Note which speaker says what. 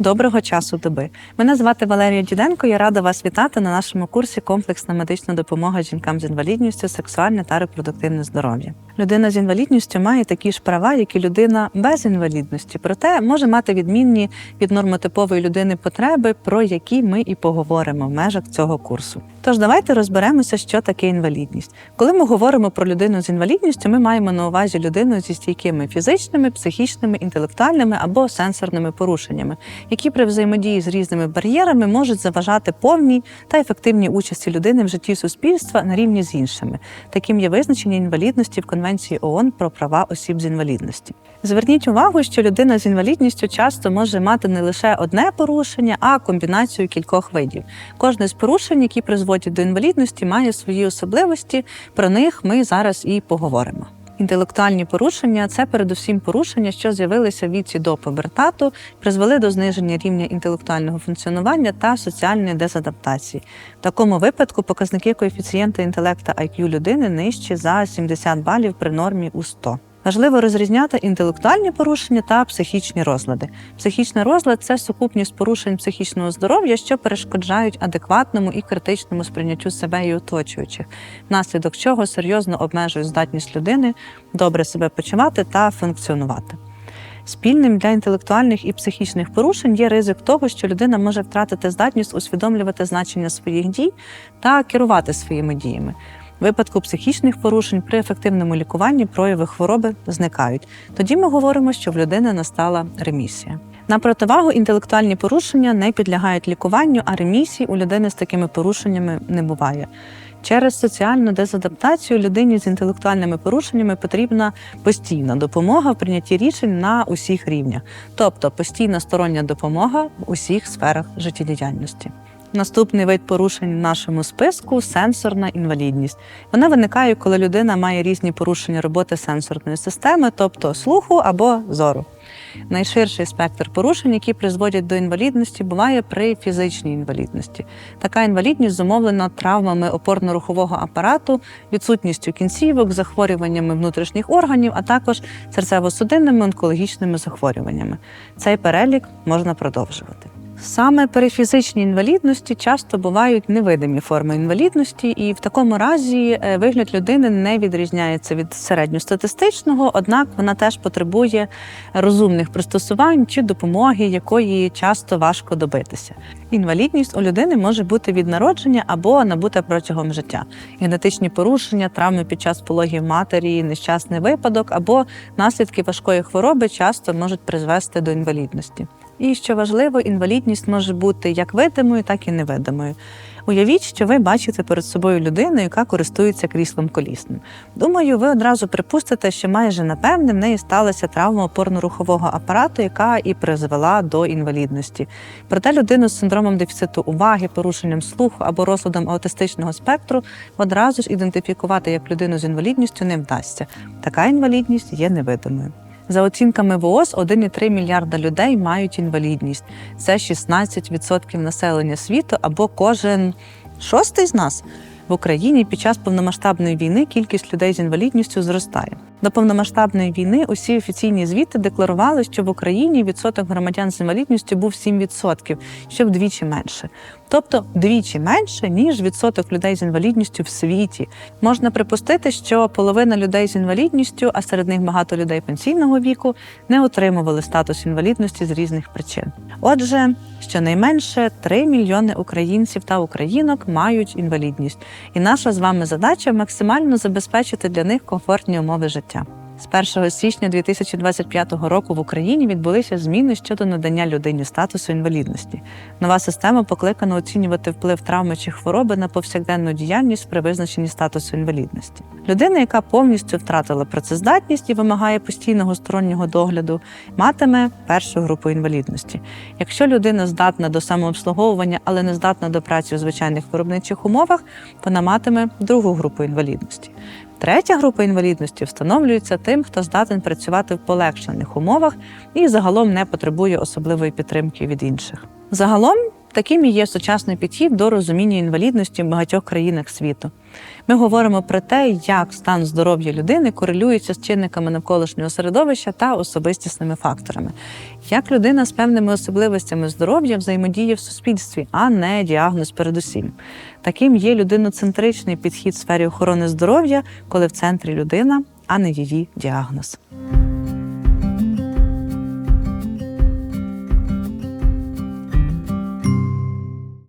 Speaker 1: Доброго часу доби. Мене звати Валерія Діденко. Я рада вас вітати на нашому курсі Комплексна медична допомога жінкам з інвалідністю, сексуальне та репродуктивне здоров'я. Людина з інвалідністю має такі ж права, як і людина без інвалідності, проте може мати відмінні від нормотипової людини потреби, про які ми і поговоримо в межах цього курсу. Тож давайте розберемося, що таке інвалідність. Коли ми говоримо про людину з інвалідністю, ми маємо на увазі людину зі стійкими фізичними, психічними, інтелектуальними або сенсорними порушеннями, які при взаємодії з різними бар'єрами можуть заважати повній та ефективній участі людини в житті суспільства на рівні з іншими. Таким є визначення інвалідності в Конвенції ООН про права осіб з інвалідності. Зверніть увагу, що людина з інвалідністю часто може мати не лише одне порушення, а комбінацію кількох видів. Кожне з порушень, які призводять до інвалідності, має свої особливості. Про них ми зараз і поговоримо. Інтелектуальні порушення це передусім порушення, що з'явилися в віці до пубертату, призвели до зниження рівня інтелектуального функціонування та соціальної дезадаптації. В такому випадку показники коефіцієнта інтелекта IQ людини нижчі за 70 балів при нормі у 100. Важливо розрізняти інтелектуальні порушення та психічні розлади. Психічний розлад це сукупність порушень психічного здоров'я, що перешкоджають адекватному і критичному сприйняттю себе і оточуючих, внаслідок чого серйозно обмежують здатність людини добре себе почувати та функціонувати. Спільним для інтелектуальних і психічних порушень є ризик того, що людина може втратити здатність усвідомлювати значення своїх дій та керувати своїми діями. Випадку психічних порушень при ефективному лікуванні прояви хвороби зникають. Тоді ми говоримо, що в людини настала ремісія. На противагу інтелектуальні порушення не підлягають лікуванню, а ремісій у людини з такими порушеннями не буває. Через соціальну дезадаптацію людині з інтелектуальними порушеннями потрібна постійна допомога в прийнятті рішень на усіх рівнях, тобто постійна стороння допомога в усіх сферах життєдіяльності. Наступний вид порушень в нашому списку сенсорна інвалідність. Вона виникає, коли людина має різні порушення роботи сенсорної системи, тобто слуху або зору. Найширший спектр порушень, які призводять до інвалідності, буває при фізичній інвалідності. Така інвалідність зумовлена травмами опорно-рухового апарату, відсутністю кінцівок, захворюваннями внутрішніх органів, а також серцево-судинними онкологічними захворюваннями. Цей перелік можна продовжувати. Саме при фізичній інвалідності часто бувають невидимі форми інвалідності, і в такому разі е, вигляд людини не відрізняється від середньостатистичного, однак вона теж потребує розумних пристосувань чи допомоги, якої часто важко добитися. Інвалідність у людини може бути від народження або набута протягом життя. Генетичні порушення, травми під час пологів матері, нещасний випадок або наслідки важкої хвороби часто можуть призвести до інвалідності. І що важливо, інвалідність може бути як видимою, так і невидимою. Уявіть, що ви бачите перед собою людину, яка користується кріслом колісним. Думаю, ви одразу припустите, що майже напевне в неї сталася травма опорно-рухового апарату, яка і призвела до інвалідності. Проте людину з синдромом дефіциту уваги, порушенням слуху або розладом аутистичного спектру одразу ж ідентифікувати як людину з інвалідністю не вдасться. Така інвалідність є невидимою. За оцінками ВООЗ, 1,3 мільярда людей мають інвалідність. Це 16% населення світу або кожен шостий з нас. В Україні під час повномасштабної війни кількість людей з інвалідністю зростає. До повномасштабної війни усі офіційні звіти декларували, що в Україні відсоток громадян з інвалідністю був 7%, що вдвічі менше. Тобто вдвічі менше, ніж відсоток людей з інвалідністю в світі. Можна припустити, що половина людей з інвалідністю, а серед них багато людей пенсійного віку, не отримували статус інвалідності з різних причин. Отже, щонайменше 3 мільйони українців та українок мають інвалідність, і наша з вами задача максимально забезпечити для них комфортні умови життя. З 1 січня 2025 року в Україні відбулися зміни щодо надання людині статусу інвалідності. Нова система покликана оцінювати вплив травми чи хвороби на повсякденну діяльність при визначенні статусу інвалідності. Людина, яка повністю втратила працездатність і вимагає постійного стороннього догляду, матиме першу групу інвалідності. Якщо людина здатна до самообслуговування, але не здатна до праці у звичайних виробничих умовах, вона матиме другу групу інвалідності. Третя група інвалідності встановлюється тим, хто здатен працювати в полегшених умовах і загалом не потребує особливої підтримки від інших. Загалом Таким і є сучасний підхід до розуміння інвалідності в багатьох країнах світу. Ми говоримо про те, як стан здоров'я людини корелюється з чинниками навколишнього середовища та особистісними факторами, як людина з певними особливостями здоров'я взаємодіє в суспільстві, а не діагноз передусім. Таким є людиноцентричний підхід в сфері охорони здоров'я, коли в центрі людина, а не її діагноз.